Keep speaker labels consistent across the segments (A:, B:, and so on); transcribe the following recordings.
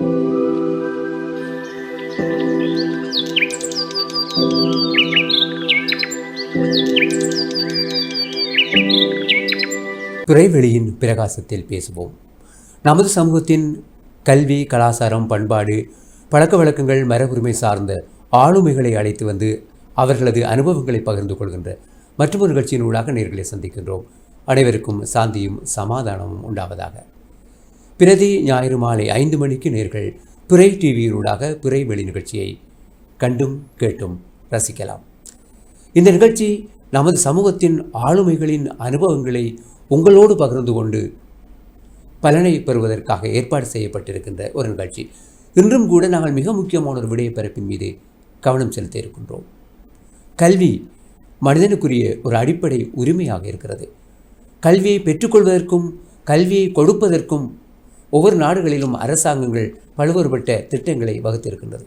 A: துறைவெளியின் பிரகாசத்தில் பேசுவோம். நமது சமூகத்தின் கல்வி கலாச்சாரம் பண்பாடு பழக்க வழக்கங்கள் மரபுரிமை சார்ந்த ஆளுமைகளை அழைத்து வந்து அவர்களது அனுபவங்களை பகிர்ந்து கொள்கின்ற மற்றொரு நிகழ்ச்சியின் ஊடாக நேர்களை சந்திக்கின்றோம். அனைவருக்கும் சாந்தியும் சமாதானமும் உண்டாவதாக. பிரதி ஞாயிறு மாலை ஐந்து மணிக்கு நேர்கள் பிறை டிவியினூடாக பிறை வெளி நிகழ்ச்சியை கண்டும் கேட்டும் ரசிக்கலாம். இந்த நிகழ்ச்சி நமது சமூகத்தின் ஆளுமைகளின் அனுபவங்களை உங்களோடு பகிர்ந்து கொண்டு பலனை பெறுவதற்காக ஏற்பாடு செய்யப்பட்டிருக்கின்ற ஒரு நிகழ்ச்சி. இன்றும் கூட நாங்கள் மிக முக்கியமான ஒரு விடய மீது கவனம் செலுத்த இருக்கின்றோம். கல்வி மனிதனுக்குரிய ஒரு அடிப்படை உரிமையாக இருக்கிறது. கல்வியை பெற்றுக்கொள்வதற்கும் கல்வியை கொடுப்பதற்கும் ஒவ்வொரு நாடுகளிலும் அரசாங்கங்கள் பல்வேறுபட்ட திட்டங்களை வகுத்திருக்கின்றது.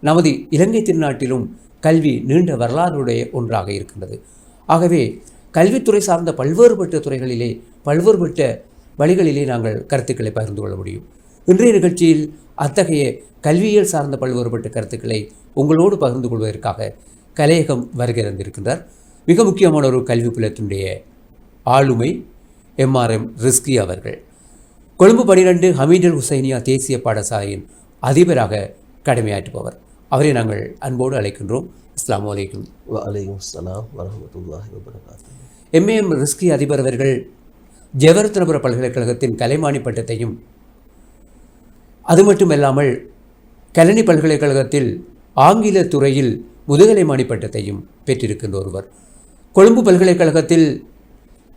A: நமது இலங்கை திருநாட்டிலும் கல்வி நீண்ட வரலாறுடைய ஒன்றாக இருக்கின்றது. ஆகவே கல்வித்துறை சார்ந்த பல்வேறுபட்ட துறைகளிலே பல்வேறுபட்ட வழிகளிலே நாங்கள் கருத்துக்களை பகிர்ந்து கொள்ள முடியும். இன்றைய நிகழ்ச்சியில் அத்தகைய கல்வியியல் சார்ந்த பல்வேறுபட்ட கருத்துக்களை உங்களோடு பகிர்ந்து கொள்வதற்காக கலையகம் வருகிறந்திருக்கின்றார். மிக முக்கியமான ஒரு கல்வி புலத்தினுடைய ஆளுமை எம்ஆர்எம் ரிஸ்கி அவர்கள். கொழும்பு பனிரெண்டு ஹமீதுல் ஹுசைனியா தேசிய பாடசாலையின் அதிபராக கடமையாற்றுபவர். அவரை நாங்கள் அன்போடு அழைக்கின்றோம். அலைக்கும்.
B: வலைக்கும் வரஹமத்துல்லாஹி வபரகாத்து
A: எம்ஏஎம் ரிஸ்கி அதிபர் அவர்கள் ஜெவர்த்தனபுர பல்கலைக்கழகத்தின் கலைமானி பட்டத்தையும் அது மட்டுமல்லாமல் கலனி பல்கலைக்கழகத்தில் ஆங்கில துறையில் முதுகலைமானி பட்டத்தையும் பெற்றிருக்கின்ற ஒருவர். கொழும்பு பல்கலைக்கழகத்தில்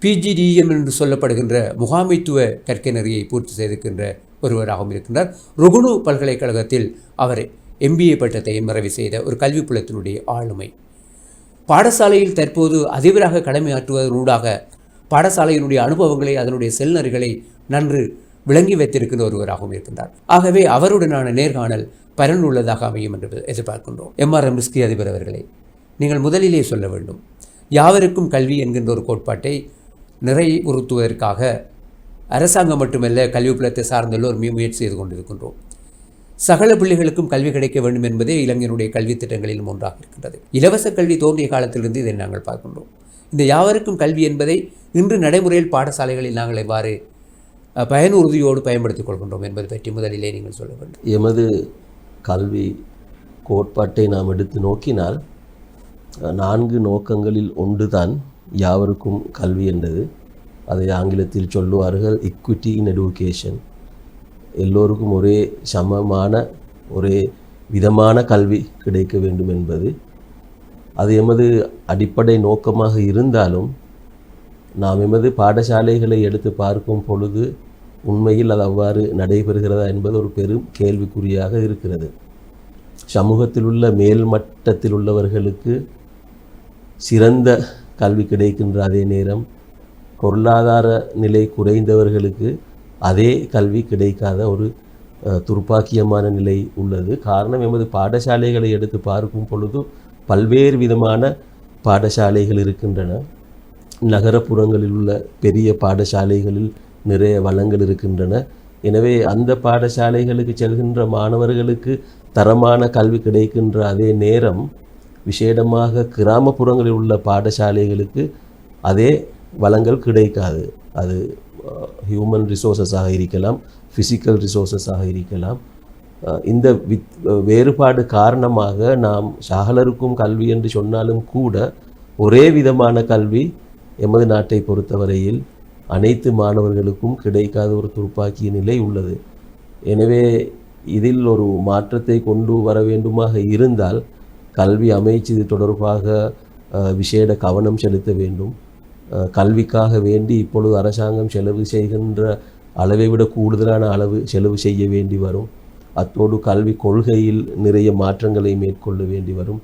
A: பிஜிடிஎம் என்று சொல்லப்படுகின்ற முகாமைத்துவ கற்கை நெறியை பூர்த்தி செய்திருக்கின்ற ஒருவராகவும் இருக்கின்றார். ருகுணு பல்கலைக்கழகத்தில் அவர் எம்பிஏ பட்டத்தை மறைவு செய்த ஒரு கல்வி புலத்தினுடைய ஆளுமை. பாடசாலையில் தற்போது அதிபராக கடமையாற்றுவதனூடாக பாடசாலையினுடைய அனுபவங்களை அதனுடைய செல்நறிகளை நன்று விளங்கி வைத்திருக்கின்ற ஒருவராகவும் இருக்கின்றார். ஆகவே அவருடனான நேர்காணல் பயனுள்ளதாக அமையும் என்று எதிர்பார்க்கின்றோம். எம்ஆர்எம் ரிஸ்கி அதிபர் அவர்களே நீங்கள் முதலிலே சொல்ல வேண்டும். யாவருக்கும் கல்வி என்கின்ற ஒரு கோட்பாட்டை நிறைவுறுத்துவதற்காக அரசாங்கம் மட்டுமல்ல கல்வி புலத்தை சார்ந்த எல்லோருமே முயற்சி செய்து கொண்டிருக்கின்றோம். சகல பிள்ளைகளுக்கும் கல்வி கிடைக்க வேண்டும் என்பதே இளைஞருடைய கல்வி திட்டங்களிலும் ஒன்றாக இருக்கின்றது. இலவச கல்வி தோன்றிய காலத்திலிருந்து இதை நாங்கள் பார்க்கின்றோம். இந்த யாவருக்கும் கல்வி என்பதை இன்று நடைமுறையில் பாடசாலைகளில் நாங்கள் எவ்வாறு பயனுறுதியோடு பயன்படுத்திக் கொள்கின்றோம் என்பது பற்றி முதலிலே நீங்கள் சொல்ல வேண்டும்.
B: எமது கல்வி கோட்பாட்டை நாம் எடுத்து நோக்கினால் நான்கு நோக்கங்களில் ஒன்றுதான் யாவருக்கும் கல்வி என்றது அதை ஆங்கிலத்தில் சொல்லுவார்கள் இக்விட்டி இன் education. எல்லோருக்கும் ஒரே சமமான ஒரே விதமான கல்வி கிடைக்க வேண்டும் என்பது. அது எமது அடிப்படை நோக்கமாக இருந்தாலும் நாம் எமது பாடசாலைகளை எடுத்து பார்க்கும் பொழுது உண்மையில் அது அவ்வாறு நடைபெறுகிறதா என்பது ஒரு பெரும் கேள்விக்குறியாக இருக்கிறது. சமூகத்தில் உள்ள மேல்மட்டத்தில் உள்ளவர்களுக்கு சிறந்த கல்வி கிடைக்கின்ற அதே நேரம் பொருளாதார நிலை குறைந்தவர்களுக்கு அதே கல்வி கிடைக்காத ஒரு துர்ப்பாக்கியமான நிலை உள்ளது. காரணம் எமது பாடசாலைகளை எடுத்து பார்க்கும் பொழுது பல்வேறு விதமான பாடசாலைகள் இருக்கின்றன. நகரப்புறங்களில் உள்ள பெரிய பாடசாலைகளில் நிறைய வளங்கள் இருக்கின்றன. எனவே அந்த பாடசாலைகளுக்கு செல்கின்ற மாணவர்களுக்கு தரமான கல்வி கிடைக்கின்ற அதே நேரம் விசேடமாக கிராமப்புறங்களில் உள்ள பாடசாலைகளுக்கு அதே வளங்கள் கிடைக்காது. அது ஹியூமன் ரிசோர்ஸஸாக இருக்கலாம் ஃபிசிக்கல் ரிசோர்ஸஸாக இருக்கலாம். இந்த வித் வேறுபாடு காரணமாக நாம் சகலருக்கும் கல்வி என்று சொன்னாலும் கூட ஒரே விதமான கல்வி எமது நாட்டை பொறுத்தவரையில் அனைத்து மாணவர்களுக்கும் கிடைக்காத ஒரு துருப்பாக்கிய நிலை உள்ளது. எனவே இதில் ஒரு மாற்றத்தை கொண்டு வர வேண்டுமாக இருந்தால் கல்வி அமைச்சு இது தொடர்பாக அஹ், விசேட கவனம் செலுத்த வேண்டும். அஹ், கல்விக்காக வேண்டி இப்பொழுது அரசாங்கம் செலவு செய்கின்ற அளவை விட கூடுதலான அளவு செலவு செய்ய வேண்டி வரும். அத்தோடு கல்வி கொள்கையில் நிறைய மாற்றங்களை மேற்கொள்ள வேண்டி வரும்.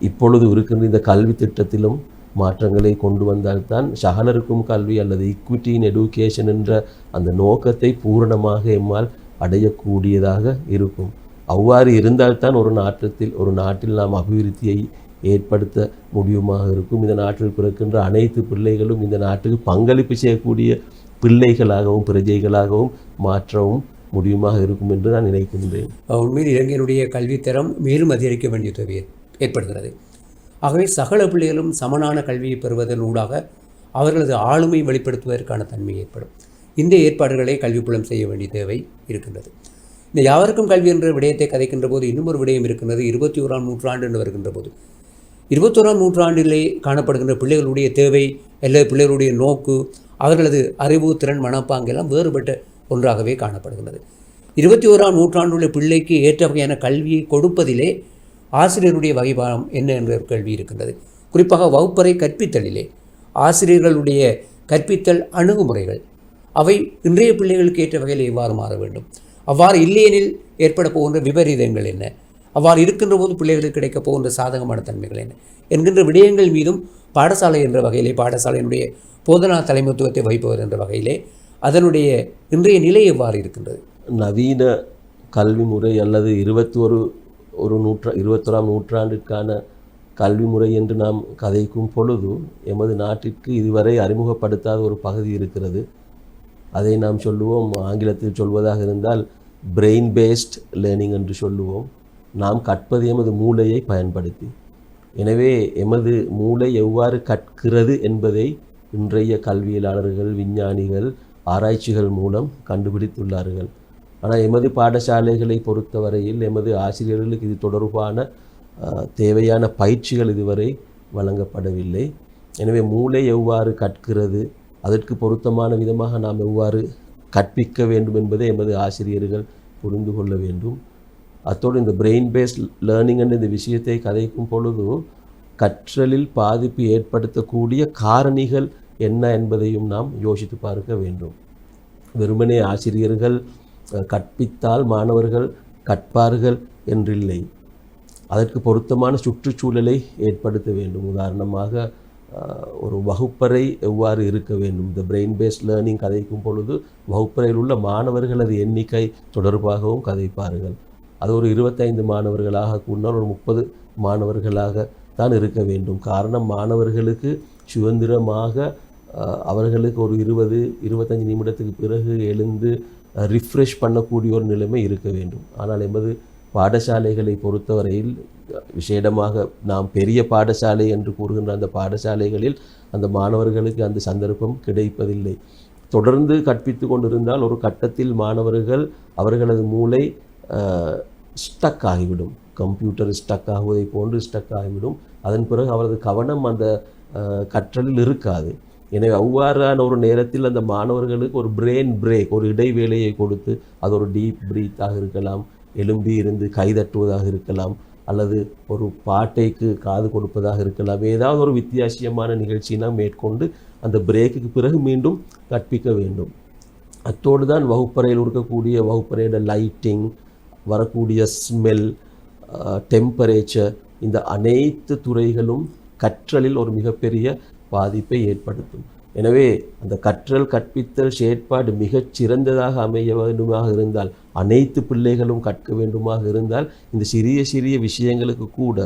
B: இப்பொழுது இருக்கின்ற இந்த கல்வி திட்டத்திலும் மாற்றங்களை கொண்டு வந்தால்தான் சகலருக்கும் கல்வி அல்லது equity இன் education என்ற அந்த நோக்கத்தை பூரணமாக எம்மால் அடையக்கூடியதாக இருக்கும். அவ்வாறு இருந்தால்தான் ஒரு நாட்டத்தில் ஒரு நாட்டில் நாம் அபிவிருத்தியை ஏற்படுத்த முடியுமாக இருக்கும். இந்த நாட்டில் பிறக்கின்ற அனைத்து பிள்ளைகளும் இந்த நாட்டுக்கு பங்களிப்பு செய்யக்கூடிய பிள்ளைகளாகவும் பிரஜைகளாகவும் மாற்றவும் முடியுமாக இருக்கும் என்று நான் நினைக்கின்றேன்.
A: உண்மையில் இளைஞருடைய கல்வித்தரம் மேலும் அதிகரிக்க வேண்டிய தேவை ஏற்- ஏற்படுகிறது. ஆகவே சகல பிள்ளைகளும் சமனான கல்வியை பெறுவதன் ஊடாக அவர்களது ஆளுமை வெளிப்படுத்துவதற்கான தன்மை ஏற்படும். இந்த ஏற்பாடுகளை கல்விப்புலம் செய்ய வேண்டிய தேவை இருக்கின்றது. இந்த யாவருக்கும் கல்வி என்ற விடயத்தை கதைக்கின்ற போது இன்னும் ஒரு விடயம் இருக்கின்றது. இருபத்தி ஓராம் நூற்றாண்டு என்று வருகின்ற போது. இருபத்தோராம் நூற்றாண்டிலே காணப்படுகின்ற பிள்ளைகளுடைய தேவை அல்லது பிள்ளைகளுடைய நோக்கு அவர்களது அறிவு திறன் மனப்பாங்கெல்லாம் வேறுபட்ட ஒன்றாகவே காணப்படுகின்றது. இருபத்தி ஓராம் நூற்றாண்டுள்ள பிள்ளைக்கு ஏற்ற வகையான கல்வியை கொடுப்பதிலே ஆசிரியருடைய வகைபாடம் என்ன என்ற கேள்வி இருக்கின்றது. குறிப்பாக வகுப்பறை கற்பித்தலிலே ஆசிரியர்களுடைய கற்பித்தல் அணுகுமுறைகள் அவை இன்றைய பிள்ளைகளுக்கு ஏற்ற வகையில் எவ்வாறு மாற வேண்டும்? அவ்வாறு இல்லையெனில் ஏற்பட போகின்ற விபரீதங்கள் என்ன? அவ்வாறு இருக்கின்ற போது பிள்ளைகளுக்கு கிடைக்கப் போகின்ற சாதகமான தன்மைகள் என்ன? என்கின்ற விடயங்கள் மீதும் பாடசாலை என்ற வகையிலே பாடசாலையினுடைய போதனா தலைமைத்துவத்தை வைப்பவர் என்ற வகையிலே அதனுடைய இன்றைய நிலை எவ்வாறு இருக்கின்றது?
B: நவீன கல்வி முறை அல்லது இருபத்தி ஒரு ஒரு நூற்றா இருபத்தொராம் நூற்றாண்டிற்கான கல்வி முறை என்று நாம் கதைக்கும் பொழுது எமது நாட்டிற்கு இதுவரை அறிமுகப்படுத்தாத ஒரு பகுதி இருக்கிறது. அதை நாம் சொல்லுவோம். ஆங்கிலத்தில் சொல்வதாக இருந்தால் பிரெயின் பேஸ்ட் லேர்னிங் என்று சொல்லுவோம். நாம் கற்பது எமது மூளையை பயன்படுத்தி. எனவே எமது மூளை எவ்வாறு கற்கிறது என்பதை இன்றைய கல்வியலாளர்கள் விஞ்ஞானிகள் ஆராய்ச்சிகள் மூலம் கண்டுபிடித்துள்ளார்கள். ஆனால் எமது பாடசாலைகளை பொறுத்தவரையில் எமது ஆசிரியர்களுக்கு இது தொடர்பான தேவையான பயிற்சிகள் இதுவரை வழங்கப்படவில்லை. எனவே மூளை எவ்வாறு கற்கிறது அதற்கு பொருத்தமான விதமாக நாம் எவ்வாறு கற்பிக்க வேண்டும் என்பதை எமது ஆசிரியர்கள் புரிந்து கொள்ள வேண்டும். அத்தோடு இந்த பிரெயின் பேஸ்ட் லேர்னிங் என்ற இந்த விஷயத்தை கதைக்கும் பொழுது கற்றலில் பாதிப்பு ஏற்படுத்தக்கூடிய காரணிகள் என்ன என்பதையும் நாம் யோசித்து பார்க்க வேண்டும். வெறுமனே ஆசிரியர்கள் கற்பித்தால் மாணவர்கள் கற்பார்கள் என்றில்லை. அதற்கு பொருத்தமான சுற்றுச்சூழலை ஏற்படுத்த வேண்டும். உதாரணமாக ஒரு வகுப்பறை எவ்வாறு இருக்க வேண்டும்? இந்த பிரெயின் பேஸ்ட் லேர்னிங் கதைக்கும் பொழுது வகுப்பறையில் உள்ள மாணவர்களது எண்ணிக்கை தொடர்பாகவும் கதைப்பார்கள் அது ஒரு இருபத்தைந்து மாணவர்களாக கூடினால் ஒரு முப்பது மாணவர்களாக தான் இருக்க வேண்டும். காரணம் மாணவர்களுக்கு சுதந்திரமாக அவர்களுக்கு ஒரு இருபது இருபத்தஞ்சு நிமிடத்துக்கு பிறகு எழுந்து ரிஃப்ரெஷ் பண்ணக்கூடிய ஒரு நிலைமை இருக்க வேண்டும். ஆனால் எமது பாடசாலைகளை பொறுத்தவரையில் விசேடமாக நாம் பெரிய பாடசாலை என்று கூறுகின்ற அந்த பாடசாலைகளில் அந்த மாணவர்களுக்கு அந்த சந்தர்ப்பம் கிடைப்பதில்லை. தொடர்ந்து கற்பித்து கொண்டிருந்தால் ஒரு கட்டத்தில் மாணவர்கள் அவர்களது மூளை ஸ்டக் ஆகிவிடும். கம்ப்யூட்டர் ஸ்டக் ஆகுவதை போன்று ஸ்டக் ஆகிவிடும். அதன் பிறகு அவரது கவனம் அந்த கற்றலில் இருக்காது. எனவே அவ்வாறான ஒரு நேரத்தில் அந்த மாணவர்களுக்கு ஒரு பிரெயின் பிரேக் ஒரு இடைவேளையை கொடுத்து அது ஒரு டீப் பிரீத்தாக இருக்கலாம். எலும்பி இருந்து கைதட்டுவதாக இருக்கலாம் அல்லது ஒரு பாட்டைக்கு காது கொடுப்பதாக இருக்கலாம். ஏதாவது ஒரு வித்தியாசியமான நிகழ்ச்சியினா மேற்கொண்டு அந்த பிரேக்குக்கு பிறகு மீண்டும் கற்பிக்க வேண்டும். அத்தோடு தான் வகுப்பறையில் இருக்கக்கூடிய வகுப்பறையோட லைட்டிங் வரக்கூடிய ஸ்மெல் டெம்பரேச்சர் இந்த அனைத்து துறைகளும் கற்றலில் ஒரு மிகப்பெரிய பாதிப்பை ஏற்படுத்தும். எனவே அந்த கற்றல் கற்பித்தல் செயற்பாடு மிகச் சிறந்ததாக அமைய வேண்டுமாக இருந்தால் அனைத்து பிள்ளைகளும் கற்க வேண்டுமாக இருந்தால் இந்த சிறிய சிறிய விஷயங்களுக்கு கூட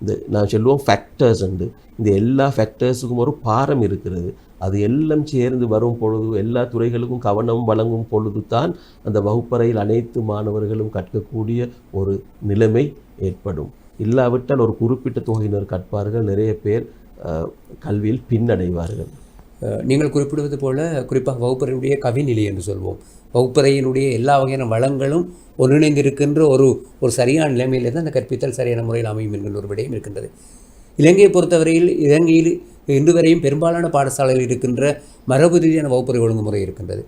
B: இந்த நான் சொல்லுவோம் ஃபேக்டர்ஸ் உண்டு. இந்த எல்லா ஃபேக்டர்ஸுக்கும் ஒரு பாரம் இருக்கிறது. அது எல்லாம் சேர்ந்து வரும் பொழுது எல்லா துறைகளுக்கும் கவனம் வழங்கும் பொழுது தான் அந்த வகுப்பறையில் அனைத்து மாணவர்களும் கற்கக்கூடிய ஒரு நிலைமை ஏற்படும். இல்லாவிட்டால் ஒரு குறிப்பிட்ட தொகையினர் கற்பார்கள். நிறைய பேர் கல்வியில் பின்னடைவார்கள்.
A: நீங்கள் குறிப்பிடுவது போல குறிப்பாக வகுப்பறையுடைய கவிநிலை என்று சொல்வோம். வகுப்பறையினுடைய எல்லா வகையான வளங்களும் ஒருங்கிணைந்திருக்கின்ற ஒரு ஒரு சரியான நிலைமையிலே தான் அந்த கற்பித்தல் சரியான முறையில் அமையும் என்கின்ற ஒரு விடயம் இருக்கின்றது. இலங்கையை பொறுத்தவரையில் இலங்கையில் இன்று வரையும் பெரும்பாலான பாடசாலைகள் இருக்கின்ற மரபு ரீதியான வகுப்பறை ஒழுங்குமுறை இருக்கின்றது.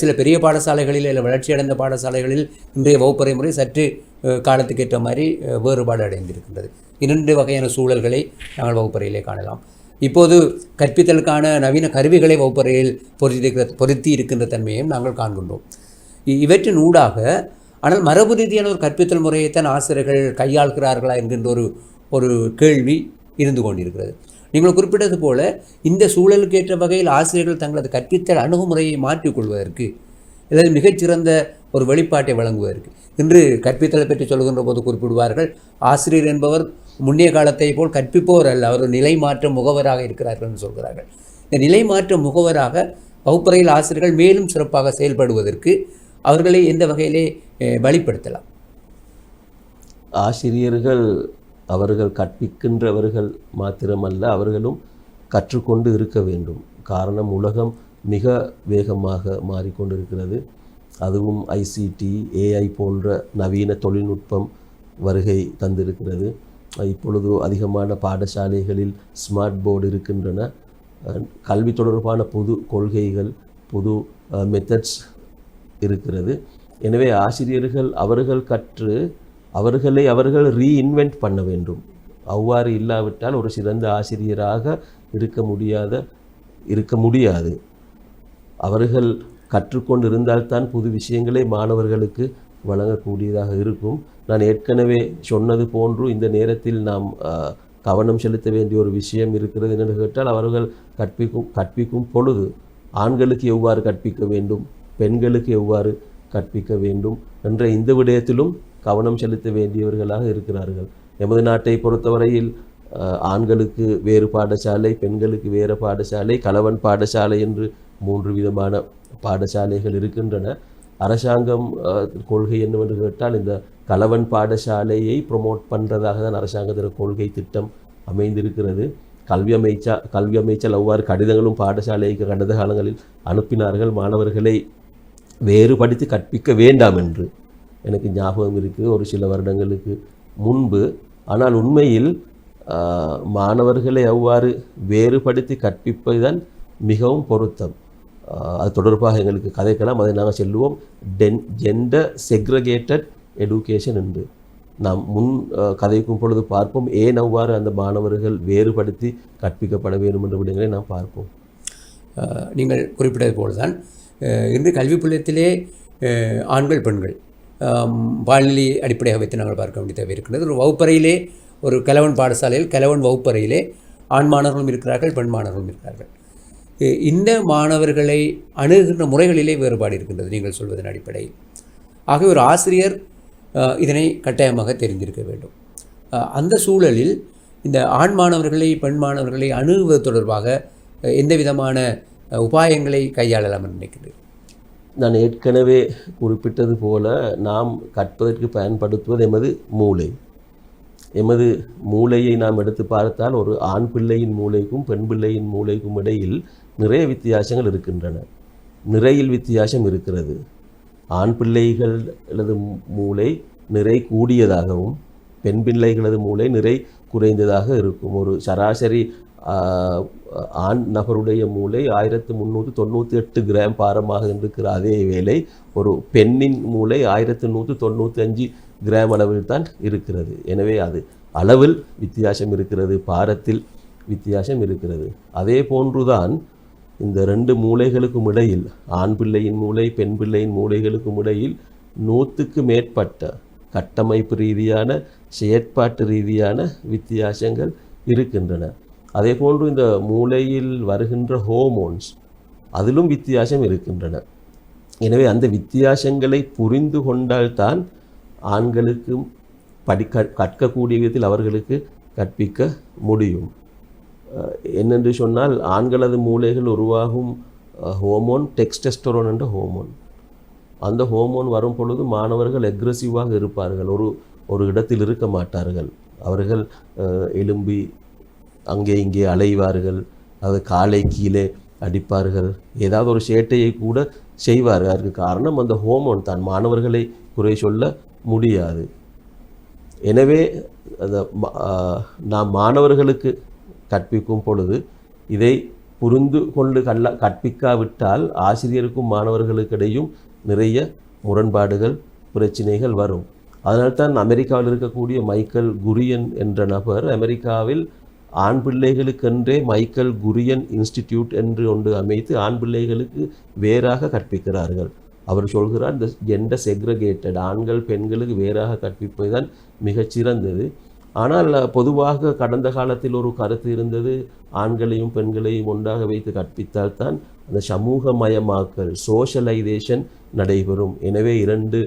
A: சில பெரிய பாடசாலைகளில் இல்லை வளர்ச்சியடைந்த பாடசாலைகளில் இன்றைய வகுப்பறை முறை சற்று காலத்துக்கேற்ற காலத்துக்கு ஏற்ற மாதிரி வேறுபாடு அடைந்திருக்கின்றது. இரண்டு வகையான சூழல்களை நாங்கள் வகுப்பறையிலே காணலாம். இப்போது கற்பித்தலுக்கான நவீன கருவிகளை வகுப்பறையில் பொருத்திருக்கிற பொருத்தி இருக்கின்ற தன்மையையும் நாங்கள் காண்கின்றோம். இவற்றின் ஊடாக ஆனால் மரபு ரீதியான ஒரு கற்பித்தல் முறையைத்தான் ஆசிரியர்கள் கையாள்கிறார்களா என்கின்ற ஒரு ஒரு கேள்வி இருந்து கொண்டிருக்கிறது. நீங்கள் குறிப்பிட்டது போல இந்த சூழலுக்கு ஏற்ற வகையில் ஆசிரியர்கள் தங்களது கற்பித்தல் அணுகுமுறையை மாற்றிக்கொள்வதற்கு அல்லது மிகச்சிறந்த ஒரு வெளிப்பாட்டை வழங்குவதற்கு. இன்று கற்பித்தலை பற்றி சொல்கின்ற போது குறிப்பிடுவார்கள் ஆசிரியர் என்பவர் முன்னைய காலத்தை போல் கற்பிப்பவர் அல்ல அவர் நிலை மாற்ற முகவராக இருக்கிறார்கள் என்று சொல்கிறார்கள். இந்த நிலை மாற்ற முகவராக வகுப்பறையில் ஆசிரியர்கள் மேலும் சிறப்பாக செயல்படுவதற்கு அவர்களை எந்த வகையிலே வழிப்படுத்தலாம்?
B: ஆசிரியர்கள் அவர்கள் கற்பிக்கின்றவர்கள் மாத்திரமல்ல அவர்களும் கற்றுக்கொண்டு இருக்க வேண்டும். காரணம் உலகம் மிக வேகமாக மாறிக்கொண்டிருக்கிறது. அதுவும் ஐசிடி ஏஐ போன்ற நவீன தொழில்நுட்பம் வருகை தந்திருக்கிறது. இப்பொழுது அதிகமான பாடசாலைகளில் ஸ்மார்ட் போர்டு இருக்கின்றன. அஹ், கல்வி தொடர்பான புது கொள்கைகள் புது மெத்தட்ஸ் இருக்கிறது. எனவே ஆசிரியர்கள் அவர்கள் கற்று அவர்களை அவர்கள் ரீஇன்வென்ட் பண்ண வேண்டும். அவ்வாறு இல்லாவிட்டால் ஒரு சிறந்த ஆசிரியராக இருக்க முடியாத இருக்க முடியாது. அவர்கள் கற்றுக்கொண்டு இருந்தால்தான் புது விஷயங்களை மாணவர்களுக்கு வழங்கக்கூடியதாக இருக்கும். நான் ஏற்கனவே சொன்னது போன்று இந்த நேரத்தில் நாம் கவனம் செலுத்த வேண்டிய ஒரு விஷயம் இருக்கிறது என்று கேட்டால் அவர்கள் கற்பிக்கும் கற்பிக்கும் பொழுது ஆண்களுக்கு எவ்வாறு கற்பிக்க வேண்டும் பெண்களுக்கு எவ்வாறு கற்பிக்க வேண்டும் என்ற இந்த விடயத்திலும் கவனம் செலுத்த வேண்டியவர்களாக இருக்கிறார்கள். எமது நாட்டை பொறுத்தவரையில் ஆண்களுக்கு வேறு பாடசாலை பெண்களுக்கு வேறு பாடசாலை கலவன் பாடசாலை என்று மூன்று விதமான பாடசாலைகள் இருக்கின்றன. அரசாங்கம் கொள்கை என்னவென்று கேட்டால் இந்த கலவன் பாடசாலையை ப்ரொமோட் பண்ணுறதாக தான் அரசாங்கத்தின் கொள்கை திட்டம் அமைந்திருக்கிறது. கல்வி அமைச்சா கல்வி அமைச்சர் அவ்வாறு கடிதங்களும் பாடசாலைக்கு கடந்த காலங்களில் அனுப்பினார்கள். மாணவர்களை வேறுபடுத்தி கற்பிக்க வேண்டாம் என்று எனக்கு ஞாபகம் இருக்குது ஒரு சில வருடங்களுக்கு முன்பு. ஆனால் உண்மையில் மாணவர்களை அவ்வாறு வேறுபடுத்தி கற்பிப்பதுதான் மிகவும் பொருத்தம். அது தொடர்பாக எங்களுக்கு கதைக்கலாம். அதை நாங்கள் செல்வோம் டென் ஜெண்டர் செக்ரகேட்டட் எடுகேஷன் என்று நாம் முன் கதைக்கும் பொழுது பார்ப்போம். ஏன் அவ்வாறு அந்த மாணவர்கள் வேறுபடுத்தி கற்பிக்கப்பட வேண்டும் என்ற விடயங்களை நாம் பார்ப்போம்.
A: நீங்கள் குறிப்பிட்டது போல்தான் அஹ், இன்று கல்வி புலத்திலே ஆண்கள் பெண்கள் வானிலை அடிப்படையாக வைத்து நாங்கள் பார்க்க வேண்டிய தேவை இருக்கின்றது. ஒரு வகுப்பறையிலே ஒரு கலவன் பாடசாலையில் கலவன் வகுப்பறையிலே ஆண் மாணவர்களும் இருக்கிறார்கள் பெண் மாணவர்களும் இருக்கிறார்கள். இந்த மாணவர்களை அணுகுகின்ற முறைகளிலே வேறுபாடு இருக்கின்றது நீங்கள் சொல்வதன் அடிப்படையில். ஆகவே ஒரு ஆசிரியர் இதனை கட்டாயமாக தெரிந்திருக்க வேண்டும். அந்த சூழலில் இந்த ஆண் மாணவர்களை பெண் மாணவர்களை அணுகுவது தொடர்பாக எந்த விதமான உபாயங்களை கையாளலாம் என்று நினைக்கிறேன்
B: நான் ஏற்கனவே குறிப்பிட்டது போல நாம் கற்பதற்கு பயன்படுத்துவது எமது மூளை. எமது மூளையை நாம் எடுத்து பார்த்தால் ஒரு ஆண் பிள்ளையின் மூளைக்கும் பெண் பிள்ளையின் மூளைக்கும் இடையில் நிறைய வித்தியாசங்கள் இருக்கின்றன. நிறையில் வித்தியாசம் இருக்கிறது. ஆண் பிள்ளைகளது மூளை நிறை கூடியதாகவும் பெண் பிள்ளைகளது மூளை நிறை குறைந்ததாக இருக்கும். ஒரு சராசரி ஆஹ், ஆண் நபருடைய மூளை ஆயிரத்து முந்நூற்று தொண்ணூற்றி எட்டு கிராம் பாரமாக இருக்கிற அதே வேளை ஒரு பெண்ணின் மூளை ஆயிரத்து நூற்று தொண்ணூற்றி அஞ்சு கிராம் அளவில் தான் இருக்கிறது. எனவே அது அளவில் வித்தியாசம் இருக்கிறது பாரத்தில் வித்தியாசம் இருக்கிறது. அதே போன்றுதான் இந்த ரெண்டு மூளைகளுக்கும் இடையில் ஆண் பிள்ளையின் மூளை பெண் பிள்ளையின் மூளைகளுக்கும் இடையில் நூற்றுக்கு மேற்பட்ட கட்டமைப்பு ரீதியான செயற்பாட்டு ரீதியான வித்தியாசங்கள் இருக்கின்றன. அதே போன்று இந்த மூளையில் வருகின்ற ஹோமோன்ஸ் அதிலும் வித்தியாசம் இருக்கின்றன. எனவே அந்த வித்தியாசங்களை புரிந்து கொண்டால்தான் ஆண்களுக்கும் படிக்க கற்கக்கூடிய விதத்தில் அவர்களுக்கு கற்பிக்க முடியும். என்னென்று சொன்னால் ஆண்களது மூளைகள் உருவாகும் ஹோமோன் டெக்ஸ்டெஸ்டரோன் என்ற ஹோமோன் அந்த ஹோமோன் வரும் பொழுது மாணவர்கள் எக்ரெசிவாக இருப்பார்கள். ஒரு ஒரு இடத்தில் இருக்க மாட்டார்கள். அவர்கள் எலும்பி எழும்பி அங்கே இங்கே அலைவார்கள். அது காலை கீழே அடிப்பார்கள். ஏதாவது ஒரு சேட்டையை கூட செய்வார்கள். அதற்கு காரணம் அந்த ஹோமோன் தான். மாணவர்களை குறை சொல்ல முடியாது. எனவே அந்த நாம் மாணவர்களுக்கு கற்பிக்கும் பொழுது இதை புரிந்து கொண்டு கல்ல கற்பிக்காவிட்டால் ஆசிரியருக்கும் மாணவர்களுக்கிடையும் நிறைய முரண்பாடுகள் பிரச்சனைகள் வரும். அதனால்தான் அமெரிக்காவில் இருக்கக்கூடிய மைக்கேல் குரியன் என்ற நபர் அமெரிக்காவில் ஆண் பிள்ளைகளுக்கென்றே மைக்கேல் குரியன் இன்ஸ்டிடியூட் என்று ஒன்று அமைத்து ஆண் பிள்ளைகளுக்கு வேறாக கற்பிக்கிறார்கள். அவர் சொல்கிறார் இந்த ஜெண்டர் செக்ரகேட்டட் ஆண்கள் பெண்களுக்கு வேறாக கற்பிப்பதுதான் மிகச்சிறந்தது. ஆனால் பொதுவாக கடந்த காலத்தில் ஒரு கருத்து இருந்தது ஆண்களையும் பெண்களையும் ஒன்றாக வைத்து கற்பித்தால்தான் அந்த சமூகமயமாக்கல் சோஷலைசேஷன் நடைபெறும். எனவே இரண்டு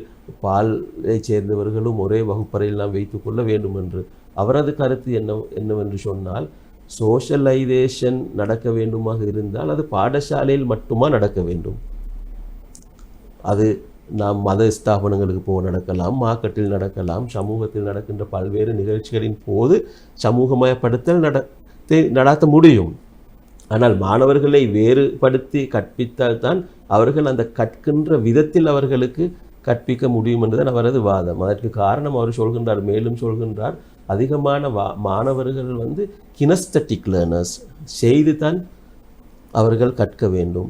B: பாலை சேர்ந்தவர்களும் ஒரே வகுப்பறையில் நாம் வைத்துக்கொள்ள வேண்டும் என்று. அவரது கருத்து என்ன என்னவென்று சொன்னால் சோஷலைசேஷன் நடக்க வேண்டுமாக இருந்தால் அது பாடசாலையில் மட்டுமா நடக்க வேண்டும்? அது நாம் மத ஸ்தாபனங்களுக்கு போக நடக்கலாம் மார்க்கெட்டில் நடக்கலாம் சமூகத்தில் நடக்கின்ற பல்வேறு நிகழ்ச்சிகளின் போது சமூகமயப்படுத்தல் நட நடாத்த முடியும். ஆனால் மாணவர்களை வேறுபடுத்தி கற்பித்தால் தான் அவர்கள் அந்த கற்கின்ற விதத்தில் அவர்களுக்கு கற்பிக்க முடியும் என்றுதான் அவரது வாதம். அதற்கு காரணம் அவர் சொல்கின்றார் மேலும் சொல்கின்றார் அதிகமான வா மாணவர்கள் வந்து கினஸ்தட்டிக் லேர்னர்ஸ் செய்து தான் அவர்கள் கற்க வேண்டும்.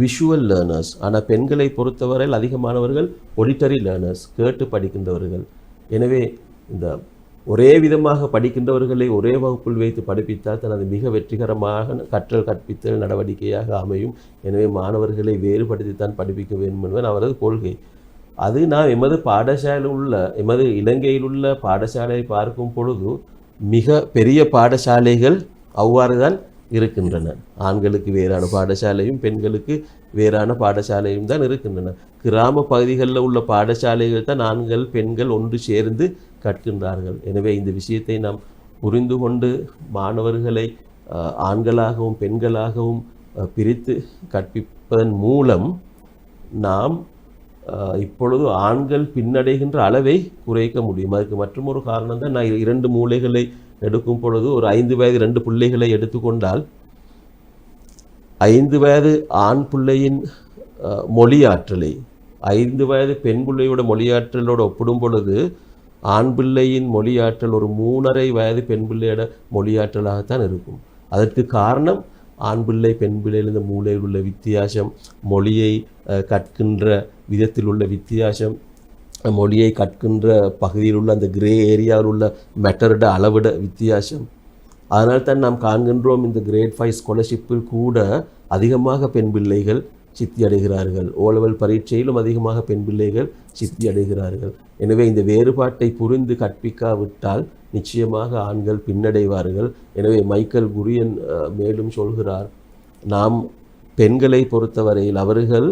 B: விஷுவல் லேர்னர்ஸ் ஆனால் பெண்களை பொறுத்தவரையில் அதிகமானவர்கள் ஒடிட்டரி லேர்னர்ஸ் கேட்டு படிக்கின்றவர்கள். எனவே இந்த ஒரே விதமாக படிக்கின்றவர்களை ஒரே வகுப்பில் வைத்து படிப்பித்தால் தனது மிக வெற்றிகரமாக கற்றல் கற்பித்தல் நடவடிக்கையாக அமையும். எனவே மாணவர்களை வேறுபடுத்தித்தான் படிப்பிக்க வேண்டும் என்பது அவரது கொள்கை. அது நாம் எமது பாடசாலையில் உள்ள எமது இலங்கையில் உள்ள பாடசாலையை பார்க்கும் பொழுது மிக பெரிய பாடசாலைகள் அவ்வாறு தான் இருக்கின்றன. ஆண்களுக்கு வேறான பாடசாலையும் பெண்களுக்கு வேறான பாடசாலையும் தான் இருக்கின்றன. கிராம பகுதிகளில் உள்ள பாடசாலைகள் தான் ஆண்கள் பெண்கள் ஒன்று சேர்ந்து கற்கின்றார்கள். எனவே இந்த விஷயத்தை நாம் புரிந்து கொண்டு மாணவர்களை ஆண்களாகவும் பெண்களாகவும் பிரித்து கற்பிப்பதன் மூலம் நாம் இப்பொழுது ஆண்கள் பின்னடைகின்ற அளவை குறைக்க முடியும். அதுக்கு மற்றொரு காரணம் தான் நான் இரண்டு மூலைகளை எடுக்கும் பொழுது ஒரு ஐந்து வயது ரெண்டு பிள்ளைகளை எடுத்துக்கொண்டால் ஐந்து வயது ஆண் பிள்ளையின் மொழியாற்றலை ஐந்து வயது பெண் பிள்ளையோட மொழியாற்றலோடு ஒப்பிடும் பொழுது ஆண் பிள்ளையின் மொழியாற்றல் ஒரு மூணரை வயது பெண் பிள்ளையோட மொழியாற்றலாகத்தான் இருக்கும். அதற்கு காரணம் ஆண் பிள்ளை பெண் பிள்ளையிலிருந்து இந்த மூளையில் உள்ள வித்தியாசம் மொழியை அஹ், கற்கின்ற விதத்தில் உள்ள வித்தியாசம் மொழியை கற்கின்ற பகுதியில் உள்ள அந்த கிரே ஏரியாவில் உள்ள மெட்டரோட அளவிட வித்தியாசம். அதனால் தான் நாம் காண்கின்றோம் இந்த கிரேட் ஃபைவ் ஸ்காலர்ஷிப்பில் கூட அதிகமாக பெண் பிள்ளைகள் சித்தி அடைகிறார்கள். ஓலவல் பரீட்சையிலும் அதிகமாக பெண் பிள்ளைகள் சித்தி அடைகிறார்கள். எனவே இந்த வேறுபாட்டை புரிந்து கற்பிக்காவிட்டால் நிச்சயமாக ஆண்கள் பின்னடைவார்கள். எனவே மைக்கேல் குரியன் மேலும் சொல்கிறார் நாம் பெண்களை பொறுத்தவரையில் அவர்கள்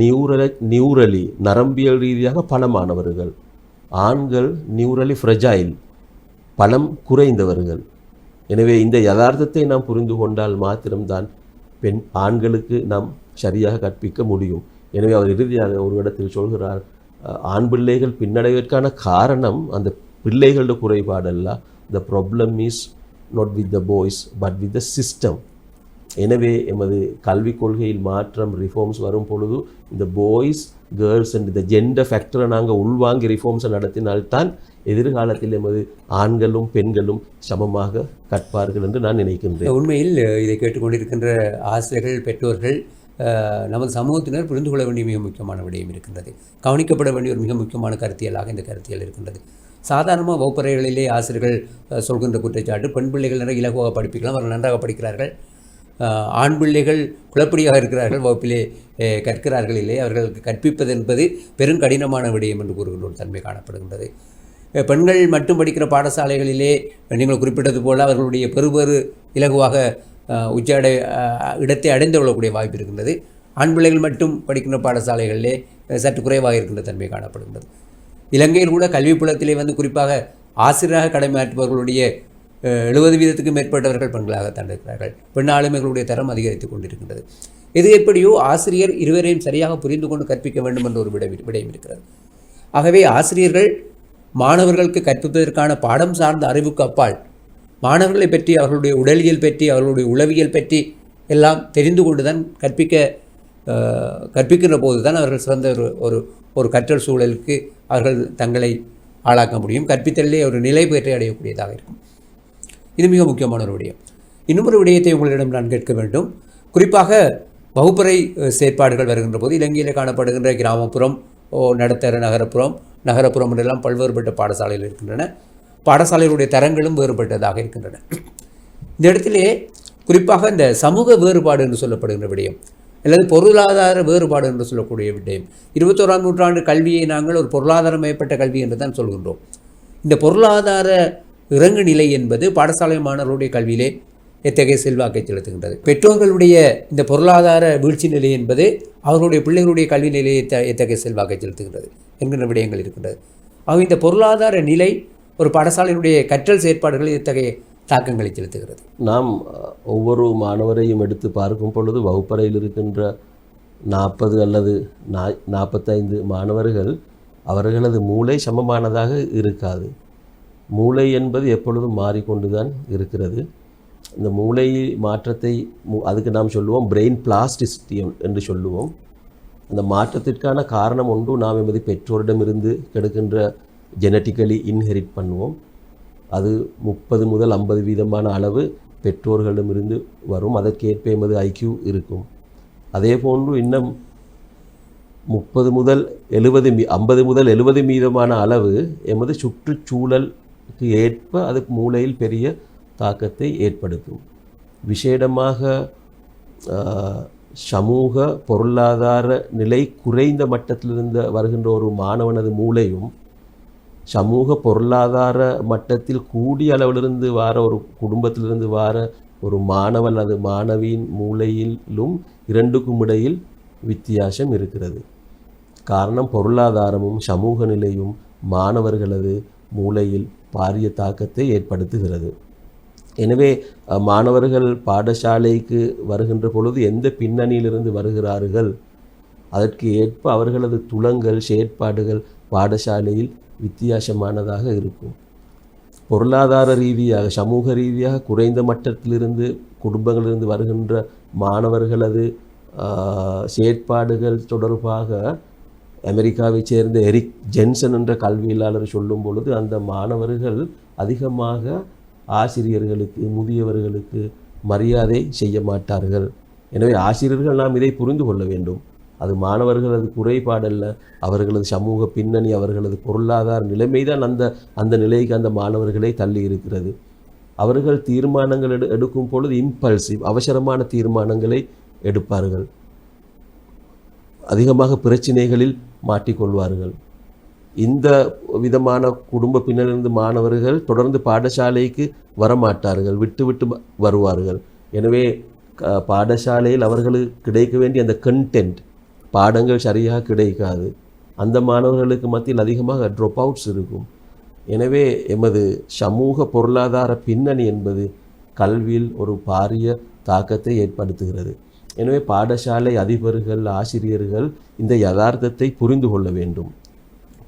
B: நியூரல நியூரலி நரம்பியல் ரீதியாக பலமானவர்கள் ஆண்கள் நியூரலி ஃப்ரெஜைல் பலம் குறைந்தவர்கள். எனவே இந்த யதார்த்தத்தை நாம் புரிந்து கொண்டால் மாத்திரம்தான் பெண் ஆண்களுக்கு நாம் சரியாக கற்பிக்க முடியும். எனவே அவர் இறுதியாக ஒரு இடத்தில் சொல்கிறார் ஆண் பிள்ளைகள் பின்னடைவதற்கான காரணம் அந்த பிள்ளைகளோட குறைபாடல்ல. The problem is not with the boys but with the system எனவே எமது கல்விக் கொள்கையில் மாற்றம் ரிஃபார்ம்ஸ் வரும் பொழுது இந்த பாய்ஸ் கேர்ள்ஸ் அண்ட் இந்த ஜெண்டர் ஃபேக்டரை நாங்கள் உள்வாங்கி ரிஃபார்ம்ஸை நடத்தினால்தான் எதிர்காலத்தில் எமது ஆண்களும் பெண்களும் சமமாக கற்பார்கள் என்று நான் நினைக்கின்றேன்.
A: உண்மையில் இதை கேட்டுக்கொண்டிருக்கின்ற ஆசிரியர்கள் பெற்றோர்கள் நமது சமூகத்தினர் புரிந்து கொள்ள வேண்டிய மிக முக்கியமான விடயம் இருக்கின்றது. கவனிக்கப்பட வேண்டிய ஒரு மிக முக்கியமான கருத்தியலாக இந்த கருத்தியல் இருக்கின்றது. சாதாரணமாக வகுப்பறைகளிலே ஆசிரியர்கள் சொல்கின்ற குற்றச்சாட்டு பெண் பிள்ளைகள் நிறைய இலகுவாக படிப்பிக்கலாம் அவர்கள் நன்றாக படிக்கிறார்கள். ஆண் பிள்ளைகள் குழப்படியாக இருக்கிறார்கள் வகுப்பிலே கற்கிறார்கள் இல்லை அவர்களுக்கு கற்பிப்பது என்பது பெரும் கடினமான விடயம் என்று கூறுகின்ற ஒரு தன்மை காணப்படுகின்றது. பெண்கள் மட்டும் படிக்கிற பாடசாலைகளிலே நீங்கள் குறிப்பிட்டது போல அவர்களுடைய பெறுபேறு இலகுவாக அஹ், உச்ச அடை இடத்தை அடைந்து கொள்ளக்கூடிய வாய்ப்பு இருக்கின்றது. ஆண் பிள்ளைகள் மட்டும் படிக்கின்ற பாடசாலைகளிலே சற்று குறைவாக இருக்கின்ற தன்மை காணப்படுகின்றது. இலங்கையில் கூட கல்வி புலத்திலே வந்து குறிப்பாக ஆசிரியராக கடமையாற்றுபவர்களுடைய எழுபது வீதத்துக்கு மேற்பட்டவர்கள் பெண்களாகத்தான் இருக்கிறார்கள் பெண் ஆளுமைகளுடைய தரம் அதிகரித்து கொண்டிருக்கின்றது. இது எப்படியோ ஆசிரியர் இருவரையும் சரியாக புரிந்து கொண்டு கற்பிக்க வேண்டும் என்ற ஒரு விட விடயம் இருக்கிறது. ஆகவே ஆசிரியர்கள் மாணவர்களுக்கு கற்பிப்பதற்கான பாடம் சார்ந்த அறிவுக்கு அப்பால் மாணவர்களை பற்றி அவர்களுடைய உடலியல் பற்றி அவர்களுடைய உளவியல் பற்றி எல்லாம் தெரிந்து கொண்டு தான் கற்பிக்க கற்பிக்கின்ற போது தான் அவர்கள் சிறந்த ஒரு ஒரு ஒரு கற்றல் சூழலுக்கு அவர்கள் தங்களை ஆளாக்க முடியும். கற்பித்தலே ஒரு நிலை பெற்றை அடையக்கூடியதாக இருக்கும். இது மிக முக்கியமான ஒரு விடயம். இன்னும் ஒரு விடயத்தை உங்களிடம் நான் கேட்க வேண்டும். குறிப்பாக வகுப்பறை செயற்பாடுகள் வருகின்ற போது இலங்கையில் காணப்படுகின்ற கிராமப்புறம் ஓ நடுத்தர நகரப்புறம் நகரப்புறம் என்றெல்லாம் பல்வேறுபட்ட பாடசாலைகள் இருக்கின்றன. பாடசாலைகளுடைய தரங்களும் வேறுபட்டதாக இருக்கின்றன. இந்த இடத்திலே குறிப்பாக இந்த சமூக வேறுபாடு என்று சொல்லப்படுகின்ற விடயம் அல்லது பொருளாதார வேறுபாடு என்று சொல்லக்கூடிய விடயம். இருபத்தோராம் நூற்றாண்டு கல்வியை நாங்கள் ஒரு பொருளாதாரமயப்பட்ட கல்வி என்று தான் சொல்கின்றோம். இந்த பொருளாதார இறங்கு நிலை என்பது பாடசாலை மாணவர்களுடைய கல்வியிலே எத்தகைய செல்வாக்கை செலுத்துகின்றது. பெற்றோர்களுடைய இந்த பொருளாதார வீழ்ச்சி நிலை என்பது அவர்களுடைய பிள்ளைகளுடைய கல்வி நிலையை எத்த- எத்தகைய செல்வாக்கை செலுத்துகின்றது என்கின்ற விடயங்கள் இருக்கின்றது. ஆக இந்த பொருளாதார நிலை ஒரு பாடசாலையினுடைய கற்றல் செயற்பாடுகளில் எத்தகைய தாக்கங்களை செலுத்துகிறது?
B: நாம் ஒவ்வொரு மாணவரையும் எடுத்து பார்க்கும் பொழுது வகுப்பறையில் இருக்கின்ற நாற்பது அல்லது நா நாற்பத்தைந்து மாணவர்கள் அவர்களது மூளை சமமானதாக இருக்காது. மூளை என்பது எப்பொழுதும் மாறிக்கொண்டுதான் இருக்கிறது. இந்த மூளை மாற்றத்தை மு- அதுக்கு நாம் சொல்லுவோம் பிரெயின் பிளாஸ்டிசிட்டி என்று சொல்லுவோம். அந்த மாற்றத்திற்கான காரணம் ஒன்று நாம் எமது பெற்றோரிடமிருந்து கெடுக்கின்ற ஜெனட்டிக்கலி இன்ஹெரிட் பண்ணுவோம். அது முப்பது முதல் ஐம்பது வீதமான அளவு பெற்றோர்களிடமிருந்து வரும். அதற்கேற்ப எமது ஐக்யூ இருக்கும். அதே போன்று இன்னும் முப்பது முதல் எழுபது மீ ஐம்பது முதல் எழுபது மீதமான அளவு எமது சுற்றுச்சூழல் ஏற்ப அது மூளையில் பெரிய தாக்கத்தை ஏற்படுத்தும். விசேடமாக சமூக பொருளாதார நிலை குறைந்த மட்டத்திலிருந்து வருகின்ற ஒரு மாணவனது மூளையும் சமூக பொருளாதார மட்டத்தில் கூடிய அளவிலிருந்து வார ஒரு குடும்பத்திலிருந்து வார ஒரு மாணவன் அல்லது மாணவியின் மூளையிலும் இரண்டுக்கும் இடையில் வித்தியாசம் இருக்கிறது. காரணம் பொருளாதாரமும் சமூக நிலையும் மாணவர்களது மூளையில் பாரிய தாக்கத்தை ஏற்படுத்துகிறது. எனவே மாணவர்கள் பாடசாலைக்கு வருகின்ற பொழுது எந்த பின்னணியிலிருந்து வருகிறார்கள்? அதற்கு ஏற்ப அவர்களது துளங்கள் செயற்பாடுகள் பாடசாலையில் வித்தியாசமானதாக இருக்கும். பொருளாதார ரீதியாக சமூக ரீதியாக குறைந்த மட்டத்திலிருந்து குடும்பங்களிலிருந்து வருகின்ற மாணவர்களது செயற்பாடுகள் தொடர்பாக அமெரிக்காவைச் சேர்ந்த எரிக் ஜென்சன் என்ற கல்வியலாளர் சொல்லும் பொழுது அந்த மாணவர்கள் அதிகமாக ஆசிரியர்களுக்கு முதியவர்களுக்கு மரியாதை செய்ய மாட்டார்கள். எனவே ஆசிரியர்கள் நாம் இதை புரிந்து கொள்ள வேண்டும். அது மாணவர்களது குறைபாடல்ல. அவர்களது சமூக பின்னணி அவர்களது பொருளாதார நிலைமை தான் அந்த அந்த நிலைக்கு அந்த மாணவர்களை தள்ளி இருக்கிறது. அவர்கள் தீர்மானங்கள் எடு எடுக்கும் பொழுது இம்பல்சிவ் அவசரமான தீர்மானங்களை எடுப்பார்கள். அதிகமாக பிரச்சினைகளில் மாட்டிக்கொள்வார்கள். இந்த விதமான குடும்ப பின்னலிருந்து மாணவர்கள் தொடர்ந்து பாடசாலைக்கு வரமாட்டார்கள் விட்டு விட்டு வ- வருவார்கள். எனவே க- பாடசாலையில் அவர்களுக்கு கிடைக்க வேண்டிய அந்த கண்டென்ட் பாடங்கள் சரியாக கிடைக்காது. அந்த மாணவர்களுக்கு மத்தியில் அதிகமாக ட்ராப் அவுட்ஸ் இருக்கும். எனவே எமது சமூக பொருளாதார பின்னணி என்பது கல்வியில் ஒரு பாரிய தாக்கத்தை ஏற்படுத்துகிறது. எனவே பாடசாலை அதிபர்கள் ஆசிரியர்கள் இந்த யதார்த்தத்தை புரிந்து கொள்ள வேண்டும்.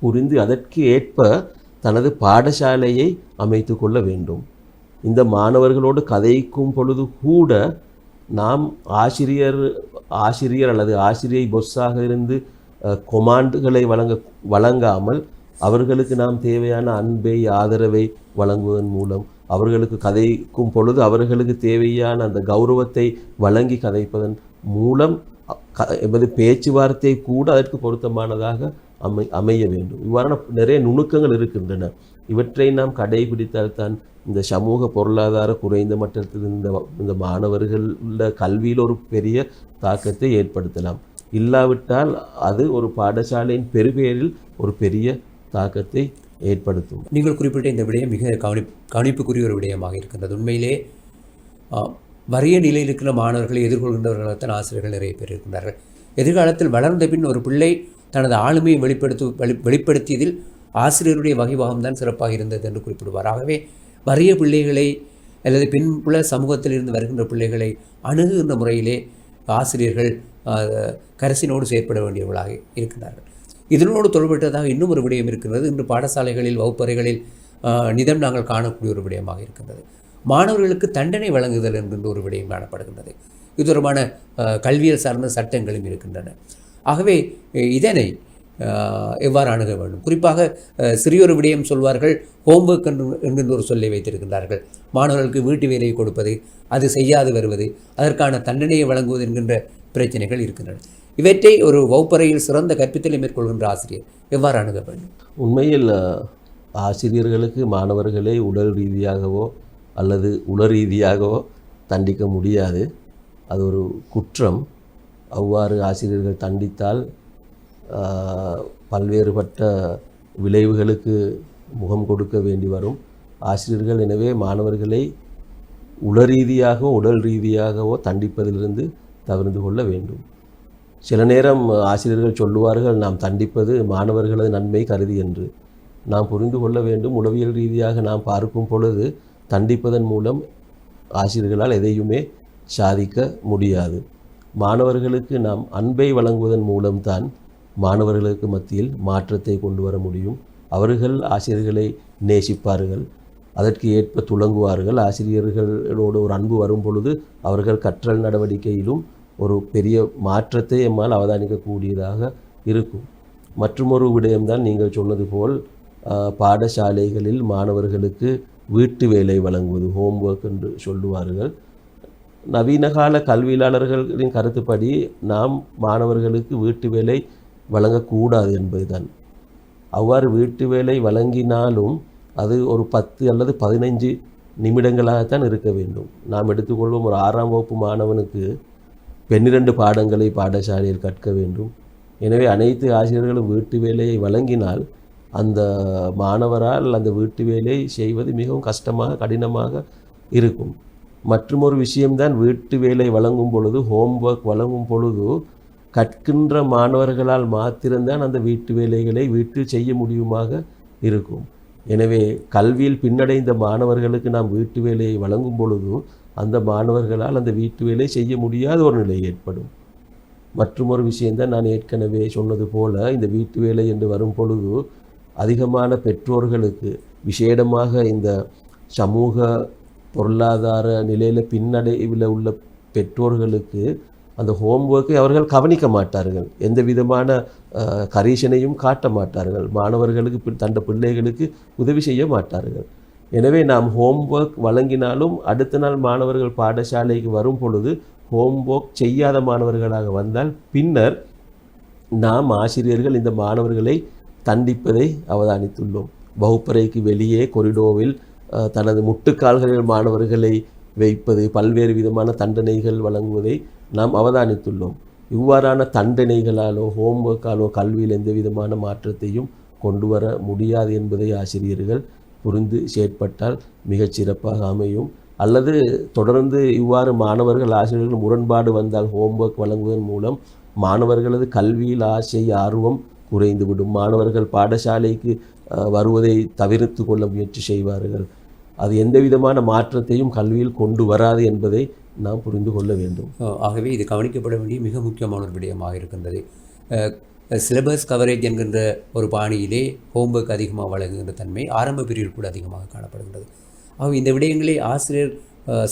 B: புரிந்து அதற்கு ஏற்ப தனது பாடசாலையை அமைத்து கொள்ள வேண்டும். இந்த மாணவர்களோடு கதைக்கும் பொழுது கூட நாம் ஆசிரியர் ஆசிரியர் அல்லது ஆசிரியை பொஸ்ஸாக இருந்து கொமாண்டுகளை வழங்க வழங்காமல் அவர்களுக்கு நாம் தேவையான அன்பை ஆதரவை வழங்குவதன் மூலம் அவர்களுக்கு கதைக்கும் பொழுது அவர்களுக்கு தேவையான அந்த கௌரவத்தை வழங்கி கதைப்பதன் மூலம் என்பது எமது பேச்சுவார்த்தை கூட அதற்கு பொருத்தமானதாக அமை அமைய வேண்டும். இவ்வாறான நிறைய நுணுக்கங்கள் இருக்கின்றன. இவற்றை நாம் கடைபிடித்தால் தான் இந்த சமூக பொருளாதார குறைந்த மட்டத்தில் இந்த இந்த மாணவர்கள கல்வியில் ஒரு பெரிய தாக்கத்தை ஏற்படுத்தலாம். இல்லாவிட்டால் அது ஒரு பாடசாலையின் பெருபேரில் ஒரு பெரிய தாக்கத்தை ஏற்படுத்தும்.
A: நீங்கள் குறிப்பிட்ட இந்த விடயம் மிக கவனி கவனிப்புக்குரிய ஒரு விடயமாக இருக்கின்றது. உண்மையிலே வறிய நிலையில் இருக்கிற மாணவர்களை எதிர்கொள்கின்றவர்களாகத்தான் ஆசிரியர்கள் நிறைய பேர் இருக்கின்றார்கள். எதிர்காலத்தில் வளர்ந்த பின் ஒரு பிள்ளை தனது ஆளுமையை வெளிப்படுத்து வெளி வெளிப்படுத்தியதில் ஆசிரியருடைய வகைவாகம் தான் சிறப்பாக இருந்தது என்று குறிப்பிடுவார். ஆகவே வறிய பிள்ளைகளை அல்லது பின்புல சமூகத்தில் இருந்து வருகின்ற பிள்ளைகளை அணுகுகின்ற முறையிலே ஆசிரியர்கள் ஆ, கரசினோடு செயற்பட வேண்டியவர்களாக இருக்கின்றார்கள். இதனோடு தொடர்பட்டதாக இன்னும் ஒரு விடயம் இருக்கின்றது இன்று பாடசாலைகளில் வகுப்பறைகளில் நிதம் நாங்கள் காணக்கூடிய ஒரு விடயமாக இருக்கின்றது. மாணவர்களுக்கு தண்டனை வழங்குதல் என்கின்ற ஒரு விடயம் காணப்படுகின்றது. இது தொடர்பான கல்வியல் சார்ந்த சட்டங்களும் இருக்கின்றன. ஆகவே இதனை ஆஹ், எவ்வாறு அணுக வேண்டும்? குறிப்பாக அஹ், சிறியொரு விடயம் சொல்வார்கள் ஹோம்ஒர்க் என்று என்கின்ற ஒரு சொல்லை வைத்திருக்கின்றார்கள். மாணவர்களுக்கு வீட்டு வேலையை கொடுப்பது அது செய்யாது வருவது அதற்கான தண்டனையை வழங்குவது என்கின்ற பிரச்சனைகள் இருக்கின்றன. இவற்றை ஒரு வகுப்பறையில் சிறந்த கற்பித்தலை மேற்கொள்கின்ற ஆசிரியர் எவ்வாறு அணுக வேண்டும்?
B: உண்மையில் ஆசிரியர்களுக்கு மாணவர்களை உடல் ரீதியாகவோ அல்லது உள ரீதியாகவோ தண்டிக்க முடியாது. அது ஒரு குற்றம். அவ்வாறு ஆசிரியர்கள் தண்டித்தால் பல்வேறுபட்ட விளைவுகளுக்கு முகம் கொடுக்க வேண்டி வரும். ஆசிரியர்கள் எனவே மாணவர்களை உள ரீதியாகவோ உடல் ரீதியாகவோ தண்டிப்பதிலிருந்து தவிர்த்து கொள்ள வேண்டும். சில நேரம் ஆசிரியர்கள் சொல்லுவார்கள் நாம் தண்டிப்பது மாணவர்களது நன்மை கருதி என்று. நாம் புரிந்து கொள்ள வேண்டும் உளவியல் ரீதியாக நாம் பார்க்கும் பொழுது தண்டிப்பதன் மூலம் ஆசிரியர்களால் எதையுமே சாதிக்க முடியாது. மாணவர்களுக்கு நாம் அன்பை வழங்குவதன் மூலம்தான் மாணவர்களுக்கு மத்தியில் மாற்றத்தை கொண்டு வர முடியும். அவர்கள் ஆசிரியர்களை நேசிப்பார்கள் அதற்கு ஏற்ப துளங்குவார்கள். ஆசிரியர்களோடு ஒரு அன்பு வரும் பொழுது அவர்கள் கற்றல் நடவடிக்கையிலும் ஒரு பெரிய மாற்றத்தை எம்மால் அவதானிக்கக்கூடியதாக இருக்கும். மற்றுமொரு விடயம்தான் நீங்கள் சொன்னது போல் பாடசாலைகளில் மாணவர்களுக்கு வீட்டு வேலை வழங்குவது ஹோம்ஒர்க் என்று சொல்லுவார்கள். நவீன கால கல்வியாளர்களின் கருத்துப்படி நாம் மாணவர்களுக்கு வீட்டு வேலை வழங்கக்கூடாது என்பதுதான். அவ்வாறு வீட்டு வேலை வழங்கினாலும் அது ஒரு பத்து அல்லது பதினைஞ்சு நிமிடங்களாகத்தான் இருக்க வேண்டும். நாம் எடுத்துக்கொள்வோம் ஒரு ஆறாம் வகுப்பு மாணவனுக்கு பன்னிரண்டு பாடங்களை பாடசாலையில் கற்க வேண்டும். எனவே அனைத்து ஆசிரியர்களும் வீட்டு வேலையை வழங்கினால் அந்த மாணவரால் அந்த வீட்டு வேலை செய்வது மிகவும் கஷ்டமாக கடினமாக இருக்கும். மற்றுமொரு விஷயம்தான் வீட்டு வேலை வழங்கும் பொழுது ஹோம்ஒர்க் வழங்கும் பொழுது கற்கின்ற மாணவர்களால் மாத்திரம்தான் அந்த வீட்டு வேலைகளை வீட்டில் செய்ய முடியுமாக இருக்கும். எனவே கல்வியில் பின்னடைந்த மாணவர்களுக்கு நாம் வீட்டு வேலையை வழங்கும் பொழுது அந்த மாணவர்களால் அந்த வீட்டு வேலை செய்ய முடியாத ஒரு நிலை ஏற்படும். மற்றுமொரு விஷயந்தான் நான் ஏற்கனவே சொன்னது போல இந்த வீட்டு வேலை என்று வரும் பொழுது அதிகமான பெற்றோர்களுக்கு விசேடமாக இந்த சமூக பொருளாதார நிலையில் பின்னடைவில் உள்ள பெற்றோர்களுக்கு அந்த ஹோம்ஒர்க்கை அவர்கள் கவனிக்க மாட்டார்கள். எந்த விதமான அஹ், கரிசனையும் காட்ட மாட்டார்கள். மாணவர்களுக்கு தண்ட பிள்ளைகளுக்கு உதவி செய்ய மாட்டார்கள். எனவே நாம் ஹோம்ஒர்க் வழங்கினாலும் அடுத்த நாள் மாணவர்கள் பாடசாலைக்கு வரும் பொழுது ஹோம்ஒர்க் செய்யாத மாணவர்களாக வந்தால் பின்னர் நாம் ஆசிரியர்கள் இந்த மாணவர்களை தண்டிப்பதை அவதானித்துள்ளோம். வகுப்பறைக்கு வெளியே கொரிடோவில் தனது முட்டுக்கால்களில் மாணவர்களை வைப்பது பல்வேறு விதமான தண்டனைகள் வழங்குவதை நாம் அவதானித்துள்ளோம். இவ்வாறான தண்டனைகளாலோ ஹோம்ஒர்க்காலோ கல்வியில் எந்த விதமான மாற்றத்தையும் கொண்டு வர முடியாது என்பதை ஆசிரியர்கள் புரிந்து செயற்பட்டால் மிகச் சிறப்பாக அமையும். அல்லது தொடர்ந்து இவ்வாறு மாணவர்கள் ஆசிரியர்கள் முரண்பாடு வந்தால் ஹோம்ஒர்க் வழங்குவதன் மூலம் மாணவர்களது கல்வியில் ஆசை ஆர்வம் குறைந்துவிடும். மாணவர்கள் பாடசாலைக்கு வருவதை தவிர்த்து கொள்ள முயற்சி செய்வார்கள். அது எந்த விதமான மாற்றத்தையும் கல்வியில் கொண்டு வராது என்பதை நாம் புரிந்து கொள்ள வேண்டும்.
A: ஆகவே இது கவனிக்கப்பட வேண்டிய மிக முக்கியமான ஒரு விடயமாக இருக்கின்றது. சிலபஸ் கவரேஜ் என்கின்ற ஒரு பாணியிலே ஹோம்ஒர்க் அதிகமாக வழங்குகின்ற தன்மை ஆரம்ப பிரிவில் கூட அதிகமாக காணப்படுகின்றது. ஆகவே இந்த விடயங்களை ஆசிரியர்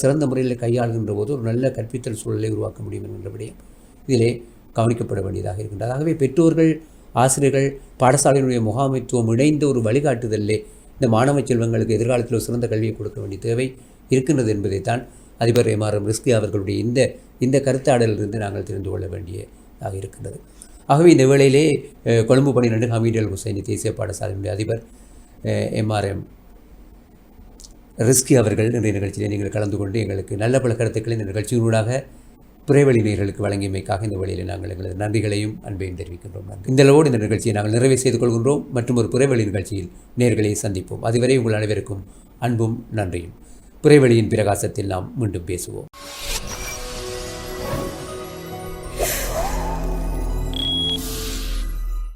A: சிறந்த முறையில் கையாளுகின்ற போது ஒரு நல்ல கற்பித்தல் சூழலை உருவாக்க முடியும் என்கின்ற விடயம் இதிலே கவனிக்கப்பட வேண்டியதாக இருக்கின்றது. ஆகவே பெற்றோர்கள் ஆசிரியர்கள் பாடசாலையினுடைய முகாமைத்துவம் இணைந்த ஒரு வழிகாட்டுதலே இந்த மாணவ செல்வங்களுக்கு எதிர்காலத்தில் ஒரு சிறந்த கல்வியை கொடுக்க வேண்டிய தேவை இருக்கின்றது என்பதைத்தான் அதிபர் எம்ஆர்எம் ரிஸ்கி அவர்களுடைய இந்த இந்த கருத்தாடலிலிருந்து நாங்கள் தெரிந்து கொள்ள வேண்டியதாக இருக்கின்றது. ஆகவே இந்த வேளையிலே கொழும்பு பன்னிரெண்டு ஹமீட் ஹுசைனி தேசிய பாடசாலையினுடைய அதிபர் எம்ஆர்எம் ரிஸ்கி அவர்கள் இன்றைய நிகழ்ச்சியில் நீங்கள் கலந்து கொண்டு எங்களுக்கு நல்ல பல கருத்துக்களை இந்த நிகழ்ச்சியினூடாக புறைவழி நேர்களுக்கு வழங்கியமைக்காக இந்த வழியில் நாங்கள் எங்களது நன்றிகளையும் அன்பையும் தெரிவிக்கின்றோம். நன்றி. இந்த அளவோடு இந்த நிகழ்ச்சியை நாங்கள் நிறைவு செய்து கொள்கின்றோம். மற்றும் ஒரு புறைவழி நிகழ்ச்சியில் நேர்களை சந்திப்போம். அதுவரை உங்கள் அனைவருக்கும் அன்பும் நன்றியும். புறைவழியின் பிரகாசத்தில் நாம் மீண்டும் பேசுவோம்.